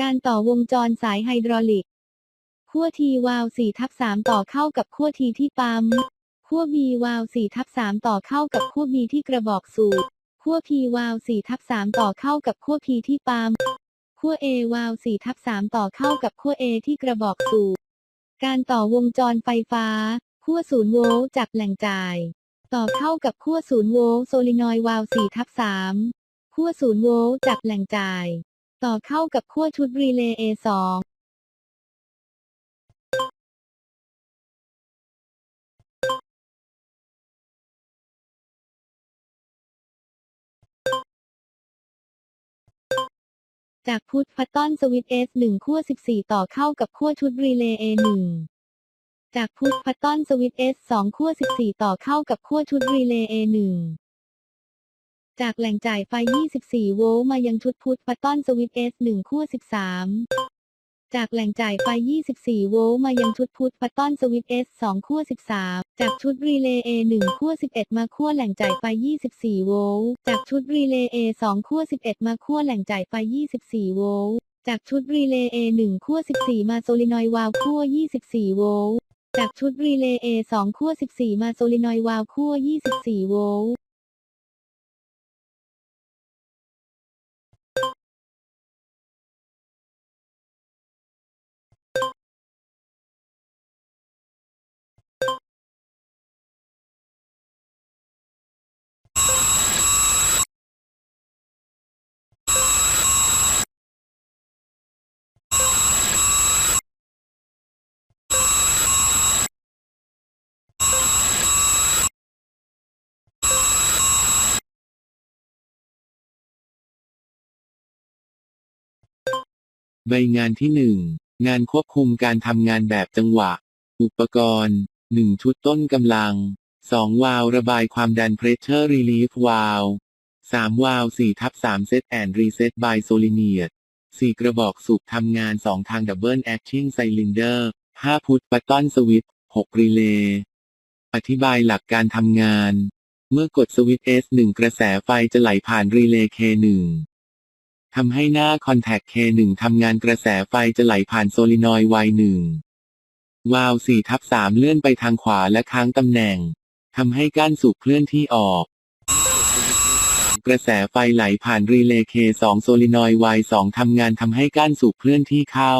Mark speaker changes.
Speaker 1: การต่อวงจรสายไฮดรอลิกขั้วทีวาล์ว4ทับ3ต่อเข้ากับขั้วทีที่ปั๊มขั้ว B วาล์ว4ทับ3ต่อเข้ากับขั้ว B ที่กระบอกสูบขั้ว P วาล์ว4ทับ3ต่อเข้ากับขั้ว P ที่ปั๊มขั้ว A วาล์ว4ทับ3ต่อเข้ากับขั้ว A ที่กระบอกสูบการต่อวงจรไฟฟ้าขั้ว0โวลต์จากแหล่งจ่าย ต่อเข้ากับขั้ว0โวลต์โซลินอยด์วาล์ว4ทับ3ขั้ว0โวลต์จากแหล่งจ่าย ต่อเข้ากับขั้วชุดรีเลย์ A2 จากพุทพัตตอนสวิต S1 ขั้ว14 ต่อเข้ากับขั้วชุดรีเลย์ A1 จากพุทพัตตอนสวิต S2 ขั้ว14 ต่อเข้ากับขั้วชุดรีเลย์ A1 จากแหล่งจ่ายไฟ 24 โวลต์มายังชุดพุทพัตตอนสวิต S1 ขั้ว13 จากแหล่งจ่ายไฟ 24 โวลต์มายังชุดพุทพัตตอนสวิต S2 ขั้ว13 จากชุดรีเลย์ A1 ขั้ว11 มาขั้วแหล่งจ่ายไฟ 24 โวลต์ จากชุดรีเลย์ A2 ขั้ว11 มาขั้วแหล่งจ่ายไฟ 24 โวลต์ จากชุดรีเลย์ A1 ขั้ว14 มาโซลินอยด์วาล์วขั้ว24 โวลต์ จากชุดรีเลย์ A2 ขั้ว14 มาโซลินอยด์วาล์วขั้ว24 โวลต์
Speaker 2: ใบงานที่1งงานควบคุมการทำงานแบบจังหวะ อุปกรณ์1ชุดต้นกำลัง2วาล์วระบายความดัน Pressure Relief Valve 3วาล์ว4ทับ3 Set and Reset by Solenoid 4กระบอกสูบทำงาน2ทาง Double Acting Cylinder 5พุทปัตตอนสวิตช์6รีเลย์อธิบายหลักการทำงาน เมื่อกดสวิตช์ S1 กระแสไฟจะไหลผ่านรีเลย์ K1 ทำให้หน้าคอนแทค K1 ทำงานกระแสไฟจะไหลผ่านโซลินอยด์ Y1 วาล์ว4ทับ3เลื่อนไปทางขวาและค้างตำแหน่งทำให้ก้านสูบเคลื่อนที่ออก กระแสไฟไหลผ่านรีเลย์ K2 โซลินอยด์ Y2 ทำงานทำให้ก้านสูบเคลื่อนที่เข้า